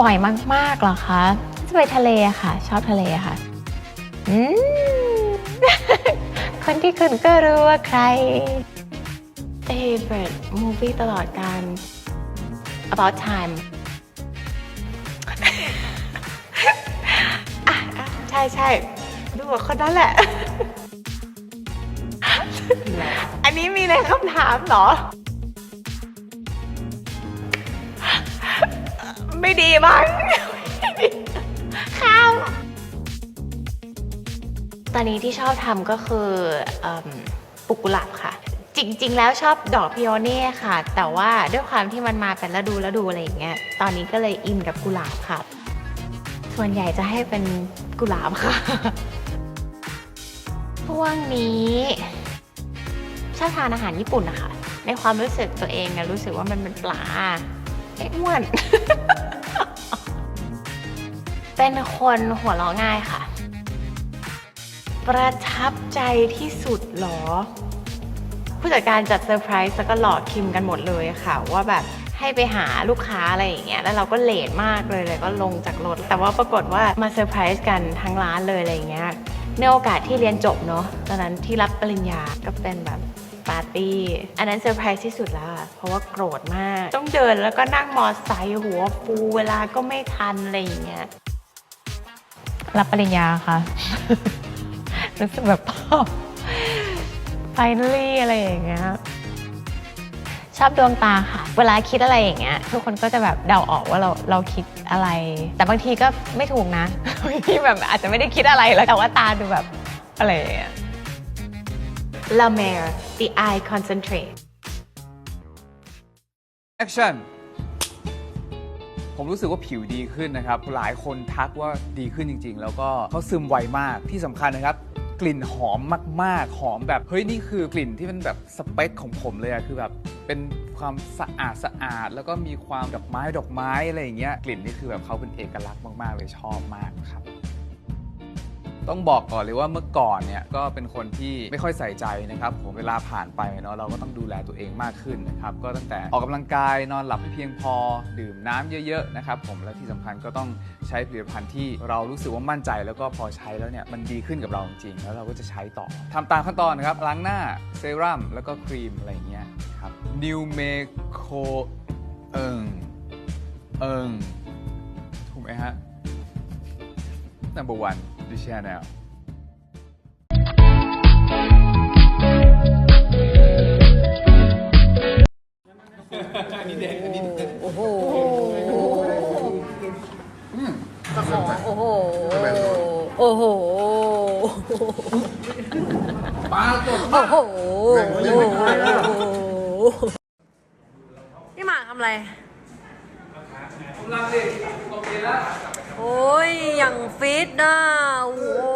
บ่อยมากๆเหรอคะจะไปทะเลอะค่ะ ชอบทะเลอะค่ะ อืม คนที่คุณก็รู้ว่าใคร favorite movie ตลอดการ about time อะอะใช่ใช่ดูกับคนนั้นแหละ อันนี้มีในคำถามเหรอ ไม่ดีมั้งข้าวตอนนี้ที่ชอบทำก็คือเอิ่มปลูกกุหลาบค่ะ จริง ๆ แล้วชอบดอกพิโอเน่ค่ะ แต่ว่าด้วยความที่มันมาเป็นฤดูฤดูอะไรอย่างเงี้ยตอนนี้ก็เลยอินกับกุหลาบค่ะ ส่วนใหญ่จะให้เป็นกุหลาบค่ะ ช่วงนี้ชอบทานอาหารญี่ปุ่นนะคะในความรู้สึกตัวเองนะรู้สึกว่ามันเป็นปลา ไอ้อ้วน เป็นคนหัวเราะง่ายค่ะ ประทับใจที่สุดเหรอ ผู้จัดการจัดเซอร์ไพรส์แล้วก็หลอกคิมกันหมดเลยค่ะ ว่าแบบให้ไปหาลูกค้าอะไรอย่างเงี้ย แล้วเราก็เลทมากเลยเลยก็ลงจากรถ แต่ว่าปรากฏว่ามาเซอร์ไพรส์กันทั้งร้านเลยอะไรอย่างเงี้ยในโอกาสที่เรียนจบเนาะตอนนั้นที่รับปริญญาก็เป็นแบบาร์ตี้ อันนั้นเซอร์ไพรส์ที่สุดแล้วอะเพราะว่าโกรธมาก ต้องเดินแล้วก็นั่งมอไซค์หัวฟูเวลาก็ไม่ทันอะไรอย่างเงี้ยรับปริญญาค่ะ รู้สึกแบบ finally อะไรอย่างเงี้ยชอบดวงตาค่ะ เวลาคิดอะไรอย่างเงี้ยทุกคนก็จะแบบเดาออกว่าเราเราคิดอะไร แต่บางทีก็ไม่ถูกนะบางทีแบบอาจจะไม่ได้คิดอะไรแล้วแต่ว่าตาดูแบบอะไรอย่างเงี้ย La mer the eye concentrate action ผมรู้สึกว่าผิวดีขึ้นนะครับ หลายคนทักว่าดีขึ้นจริง ๆ แล้วก็เขาซึมไวมากที่สำคัญนะครับ กลิ่นหอมมาก ๆ หอมแบบ เฮ้ย นี่คือกลิ่นที่เป็นแบบสเปคของผมเลยอะคือแบบเป็นความสะอาดสะอาด แล้วก็มีความดอกไม้ดอกไม้อะไรอย่างเงี้ยกลิ่นนี่คือแบบเขาเป็นเอกลักษณ์มาก ๆ เลยชอบมากครับ ต้องบอกก่อนเลยว่าเมื่อก่อนเนี่ยก็เป็นคนที่ไม่ค่อยใส่ใจนะครับผมเวลาผ่านไปเนาะเราก็ต้องดูแลตัวเองมากขึ้นนะครับก็ตั้งแต่ออกกำลังกายนอนหลับให้เพียงพอ ดื่มน้ำเยอะๆนะครับผมและที่สำคัญก็ต้องใช้ผลิตภัณฑ์ที่เรารู้สึกว่ามั่นใจ แล้วก็พอใช้แล้วเนี่ยมันดีขึ้นกับเราจริงๆแล้วเราก็จะใช้ต่อทำตามขั้นตอนนะครับล้างหน้าเซรั่มแล้วก็ครีมอะไรอย่างเงี้ยครับ New Meco เอิงเอิงถูกไหมฮะ number one the channel โอ้โหโอ้โหโอ้โหปลากดโอ้โหแบ่งไว้ยังไม่ขายอะพี่ห มากทำอะไรโอ้ยอย่างฟิตนะโอ้โห